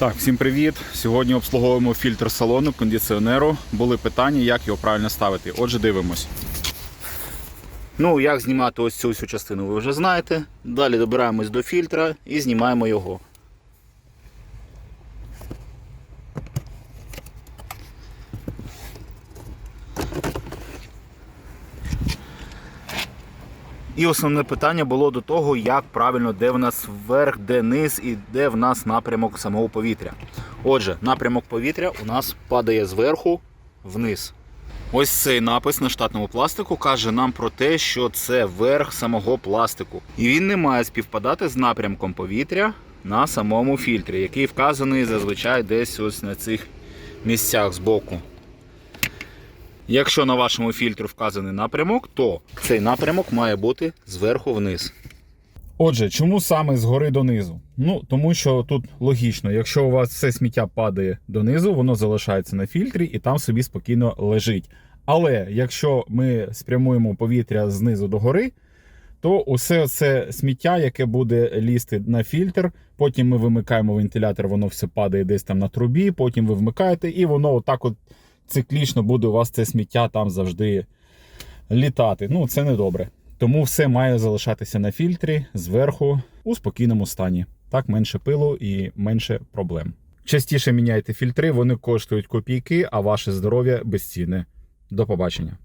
Так, всім привіт. Сьогодні обслуговуємо фільтр салону, кондиціонеру. Були питання, як його правильно ставити. Отже, дивимось. Ну, як знімати ось цю всю частину, ви вже знаєте. Далі добираємось до фільтра і знімаємо його. І основне питання було до того, як правильно, де в нас верх, де низ і де в нас напрямок самого повітря. Отже, напрямок повітря у нас падає зверху вниз. Ось цей напис на штатному пластику каже нам про те, що це верх самого пластику. І він не має співпадати з напрямком повітря на самому фільтрі, який вказаний зазвичай десь ось на цих місцях збоку. Якщо на вашому фільтрі вказаний напрямок, то цей напрямок має бути зверху вниз. Отже, чому саме згори донизу? Ну, тому що тут логічно, якщо у вас все сміття падає донизу, воно залишається на фільтрі і там собі спокійно лежить. Але якщо ми спрямуємо повітря знизу до гори, то усе це сміття, яке буде лізти на фільтр, потім ми вимикаємо вентилятор, воно все падає десь там на трубі, потім ви вмикаєте, і воно отак от циклічно буде у вас це сміття там завжди літати. Ну, це не добре. Тому все має залишатися на фільтрі зверху у спокійному стані. Так менше пилу і менше проблем. Частіше міняйте фільтри, вони коштують копійки, а ваше здоров'я безцінне. До побачення.